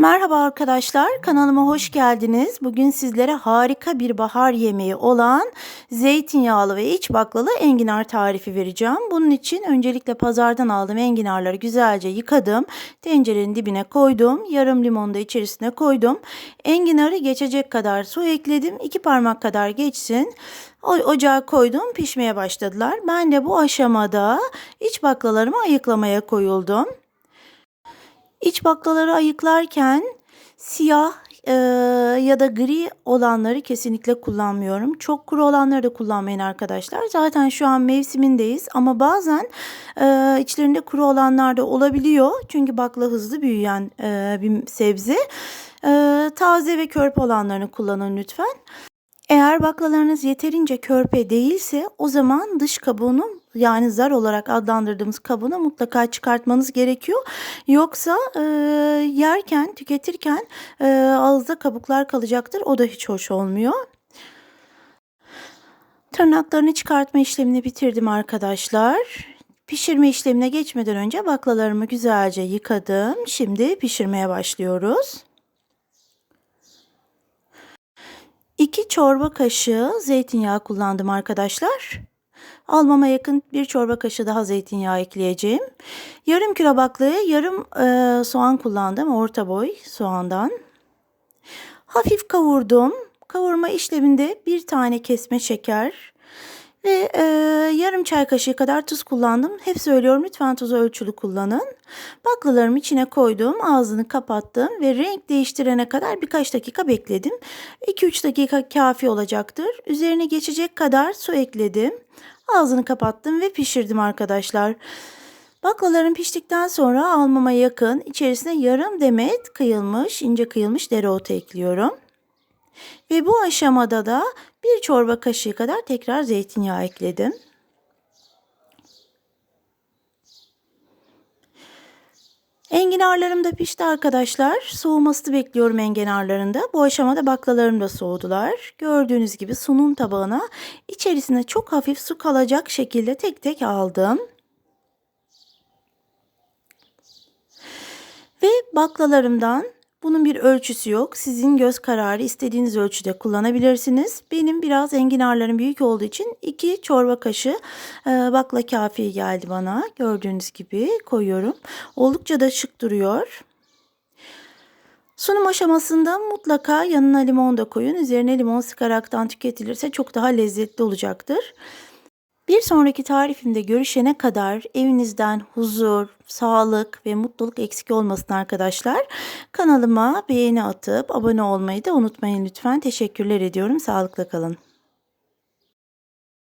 Merhaba arkadaşlar, kanalıma hoş geldiniz. Bugün sizlere harika bir bahar yemeği olan zeytinyağlı ve iç baklalı enginar tarifi vereceğim. Bunun için öncelikle pazardan aldığım enginarları güzelce yıkadım. Tencerenin dibine koydum. Yarım limonu da içerisine koydum. Enginarı geçecek kadar su ekledim. İki parmak kadar geçsin. O ocağa koydum, pişmeye başladılar. Ben de bu aşamada iç baklalarımı ayıklamaya koyuldum. İç baklaları ayıklarken siyah e, ya da gri olanları kesinlikle kullanmıyorum. Çok kuru olanları da kullanmayın arkadaşlar. Zaten şu an mevsimindeyiz ama bazen e, içlerinde kuru olanlar da olabiliyor. Çünkü bakla hızlı büyüyen e, bir sebze. E, taze ve körpe olanlarını kullanın lütfen. Eğer baklalarınız yeterince körpe değilse o zaman dış kabuğunu yani zar olarak adlandırdığımız kabuğunu mutlaka çıkartmanız gerekiyor. Yoksa e, yerken, tüketirken e, ağızda kabuklar kalacaktır. O da hiç hoş olmuyor. Tırnaklarını çıkartma işlemini bitirdim arkadaşlar. Pişirme işlemine geçmeden önce baklalarımı güzelce yıkadım. Şimdi pişirmeye başlıyoruz. 2 çorba kaşığı zeytinyağı kullandım arkadaşlar. Almama yakın bir çorba kaşığı daha zeytinyağı ekleyeceğim. Yarım kilo baklaya yarım e, soğan kullandım. Orta boy soğandan. Hafif kavurdum. Kavurma işleminde bir tane kesme şeker ve e, yarım çay kaşığı kadar tuz kullandım. Hep söylüyorum lütfen tuzu ölçülü kullanın. Baklalarımı içine koydum. Ağzını kapattım ve renk değiştirene kadar birkaç dakika bekledim. 2-3 dakika kafi olacaktır. Üzerine geçecek kadar su ekledim. Ağzını kapattım ve pişirdim arkadaşlar. Baklalarım piştikten sonra almama yakın içerisine yarım demet kıyılmış, ince kıyılmış dereotu ekliyorum. Ve bu aşamada da bir çorba kaşığı kadar tekrar zeytinyağı ekledim. Enginarlarım da pişti arkadaşlar. Soğumasını bekliyorum enginarlarında. Bu aşamada baklalarım da soğudular. Gördüğünüz gibi sunum tabağına içerisine çok hafif su kalacak şekilde tek tek aldım. Ve baklalarımdan bunun bir ölçüsü yok. Sizin göz kararı istediğiniz ölçüde kullanabilirsiniz. Benim biraz enginarlarım büyük olduğu için 2 çorba kaşığı e, bakla kafi geldi bana. Gördüğünüz gibi koyuyorum. Oldukça da şık duruyor. Sunum aşamasında mutlaka yanına limon da koyun. Üzerine limon sıkaraktan tüketilirse çok daha lezzetli olacaktır. Bir sonraki tarifimde görüşene kadar evinizden huzur, sağlık ve mutluluk eksik olmasın arkadaşlar. Kanalıma beğeni atıp abone olmayı da unutmayın lütfen. Teşekkürler ediyorum. Sağlıkla kalın.